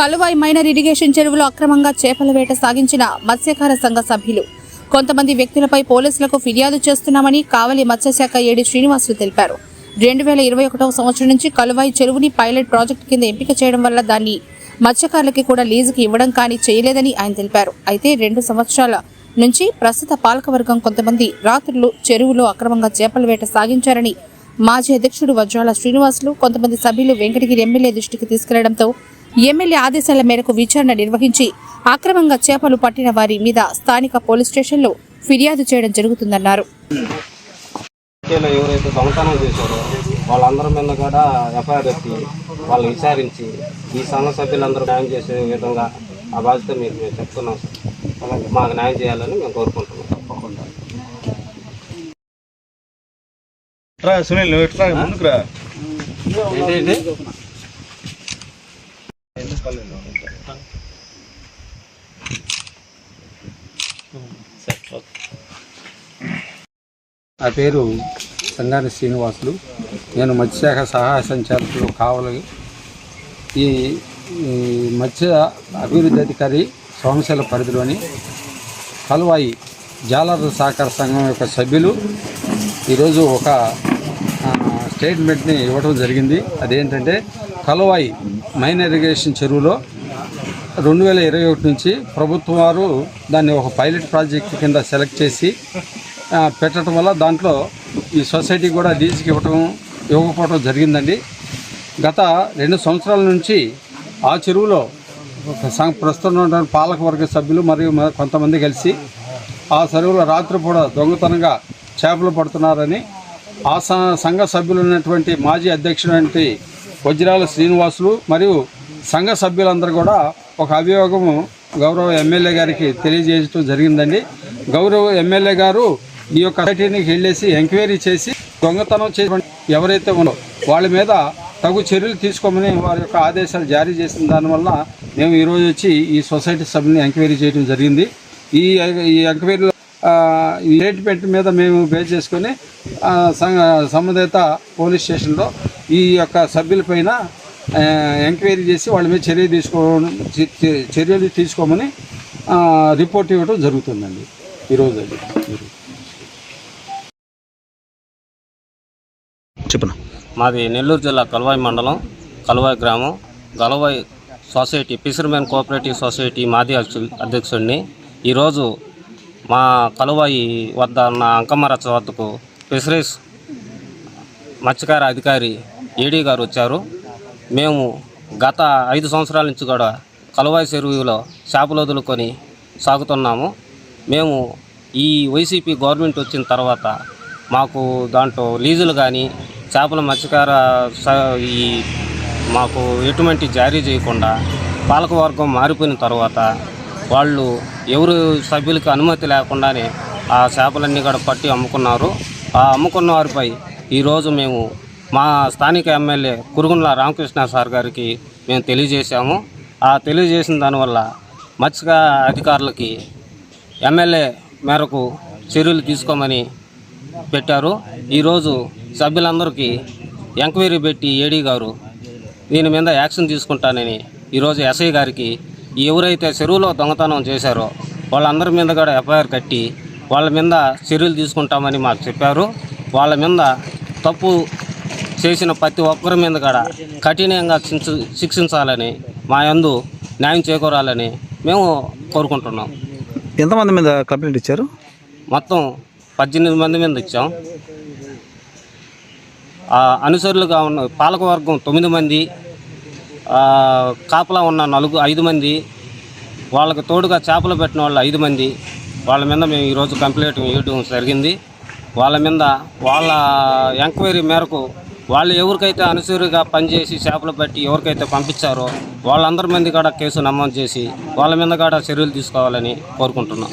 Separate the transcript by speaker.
Speaker 1: Kaluvai minor irrigation చెరువులో అక్రమంగా చేపల వేట సాగించిన మత్స్యకార సంఘ సభ్యులు. కొంతమంది వ్యక్తులపై పోలీసులకు ఫిర్యాదు చేస్తున్నామని కావలి మత్స్యశాఖ ఏడి శ్రీనివాసులు తెలిపారు. రెండు వేల ఇరవై ఒకటవ సంవత్సరం నుంచి కలువాయి చెరువుని పైలట్ ప్రాజెక్టు కింద ఎంపిక చేయడం వల్ల దాన్ని మత్స్యకారులకి కూడా లీజుకి ఇవ్వడం కానీ చేయలేదని ఆయన తెలిపారు. అయితే రెండు సంవత్సరాల నుంచి ప్రస్తుత పాలకవర్గం కొంతమంది రాత్రులు చెరువులో అక్రమంగా చేపల వేట సాగించారని మాజీ అధ్యక్షుడు వజ్రాల శ్రీనివాసులు కొంతమంది సభ్యులు వెంకటగిరి ఎమ్మెల్యే దృష్టికి తీసుకెళ్ళడంతో ఎమ్మెల్యే ఆదేశాల మేరకు విచారణ నిర్వహించి అక్రమంగా చేపలు పట్టిన వారి మీద స్థానిక పోలీస్ స్టేషన్లో ఫిర్యాదు చేయడం జరుగుతుందన్నారు.
Speaker 2: ఎవరైతే దొంగతనం చేశారో వాళ్ళందరి మీద కూడా ఎఫ్ఐఆర్ ఎత్తి వాళ్ళు విచారించి ఈ సంఘ సభ్యులందరూ న్యాయం చేసే విధంగా ఆ బాధ్యత మీకు మేము చెప్తున్నాం సార్. మాకు న్యాయం చేయాలని మేము కోరుకుంటున్నాం. తప్పకుండా
Speaker 3: రా సునీల్ నువ్వు ఎట్లా ముందుకు రా.
Speaker 2: ఏంటంటే
Speaker 4: నా పేరు సంగాని శ్రీనివాసులు. నేను మత్స్యశాఖ సహాయ సంచాలకులు కావాలి. ఈ ఈ మత్స్య అభివృద్ధి అధికారి సోమశైల పరిధిలోని కలువాయి జాలర్ల సహకార సంఘం యొక్క సభ్యులు. ఈరోజు ఒక స్టేట్మెంట్ని ఇవ్వడం జరిగింది. అదేంటంటే కలువాయి మైన్ ఇరిగేషన్ చెరువులో రెండు వేల ఇరవై ఒకటి నుంచి ప్రభుత్వం వారు దాన్ని ఒక పైలట్ ప్రాజెక్ట్ కింద సెలెక్ట్ చేసి పెట్టడం వల్ల దాంట్లో ఈ సొసైటీ కూడా లీజుకి ఇవ్వటం ఇవ్వకపోవడం జరిగిందండి. గత రెండు సంవత్సరాల నుంచి ఆ చెరువులో ప్రస్తుతం పాలకవర్గ సభ్యులు మరియు కొంతమంది కలిసి ఆ చెరువులో రాత్రిపూట దొంగతనంగా చేపలు పడుతున్నారని ఆ సంఘ సభ్యులు ఉన్నటువంటి మాజీ అధ్యక్షుడు వజ్రాల శ్రీనివాసులు మరియు సంఘ సభ్యులందరూ కూడా ఒక అభియోగము గౌరవ ఎమ్మెల్యే గారికి తెలియజేయడం జరిగిందండి. గౌరవ ఎమ్మెల్యే గారు ఈ యొక్క సొసైటీకి వెళ్ళేసి ఎంక్వైరీ చేసి దొంగతనం చేసిన ఎవరైతే ఉన్నో వాళ్ళ మీద తగు చర్యలు తీసుకోమని వారి యొక్క ఆదేశాలు జారీ చేసిన దానివల్ల మేము ఈరోజు వచ్చి ఈ సొసైటీ సభ్యుని ఎంక్వైరీ చేయడం జరిగింది. ఈ ఈ ఎంక్వైరీలో స్టేట్మెంట్ మీద మేము బేస్ చేసుకొని సంబంధిత పోలీస్ స్టేషన్లో ఈ యొక్క సభ్యులపైన ఎంక్వైరీ చేసి వాళ్ళ మీద చర్య తీసుకో చర్యలు తీసుకోమని రిపోర్ట్ ఇవ్వడం జరుగుతుందండి. ఈరోజు అది.
Speaker 3: చెప్పను?
Speaker 2: మాది నెల్లూరు జిల్లా కలవాయి మండలం కలవాయి గ్రామం Galavayi society fishermen cooperative society అధ్యక్షు- అధ్యక్షుడిని ఈరోజు మా కలవాయి వద్ద ఉన్న అంకమరచ వద్దకు ఫిషరీస్ మత్స్యకార అధికారి ఏడీ గారు వచ్చారు. మేము గత ఐదు సంవత్సరాల నుంచి కూడా కలవాయి చెరువులో చేపలు వదులుకొని సాగుతున్నాము. మేము ఈ వైసీపీ గవర్నమెంట్ వచ్చిన తర్వాత మాకు దాంట్లో లీజులు కానీ చేపల మత్స్యకార స- ఈ మాకు ఎటువంటి జారీ చేయకుండా పాలకవర్గం మారిపోయిన తర్వాత వాళ్ళు ఎవరు సభ్యులకి అనుమతి లేకుండానే ఆ చేపలన్నీ కూడా పట్టి అమ్ముకున్నారు. ఆ అమ్ముకున్న వారిపై ఈరోజు మేము మా స్థానిక ఎమ్మెల్యే కురుగుండ్ల రామకృష్ణ సార్ గారికి మేము తెలియజేశాము. ఆ తెలియజేసిన దానివల్ల మత్స్య అధికారులకి ఎమ్మెల్యే మేరకు చర్యలు తీసుకోమని పెట్టారు. ఈరోజు సభ్యులందరికీ ఎంక్వైరీ పెట్టి ఏడీ గారు దీని మీద యాక్షన్ తీసుకుంటానని ఈరోజు ఎస్ఐ గారికి ఎవరైతే చెరువులో దొంగతనం చేశారో వాళ్ళందరి మీద కూడా ఎఫ్ఐఆర్ కట్టి వాళ్ళ మీద చర్యలు తీసుకుంటామని మాకు చెప్పారు. వాళ్ళ మీద తప్పు చేసిన ప్రతి ఒక్కరి మీద కూడా కఠినంగా శిక్ష- శిక్షించాలని మా యందు న్యాయం చేకూరాలని మేము కోరుకుంటున్నాం.
Speaker 3: ఎంతమంది మీద కంప్లైంట్ ఇచ్చారు?
Speaker 2: మొత్తం పద్దెనిమిది మంది మీద ఇచ్చాం. అనుసరులుగా ఉన్న పాలకవర్గం తొమ్మిది మంది కాపలా ఉన్న నలుగు ఐదు మంది వాళ్ళకి తోడుగా చేపలు పెట్టిన వాళ్ళు ఐదు మంది. వాళ్ళ మీద మేము ఈరోజు కంప్లైంట్ ఇవ్వడం జరిగింది. వాళ్ళ మీద వాళ్ళ ఎంక్వైరీ మేరకు వాళ్ళు ఎవరికైతే అనుసరిగా పనిచేసి చేపలు పట్టి ఎవరికైతే పంపించారో వాళ్ళందరి మంది కూడా కేసు నమోదు చేసి వాళ్ళ మీద కూడా చర్యలు తీసుకోవాలని కోరుకుంటున్నాం.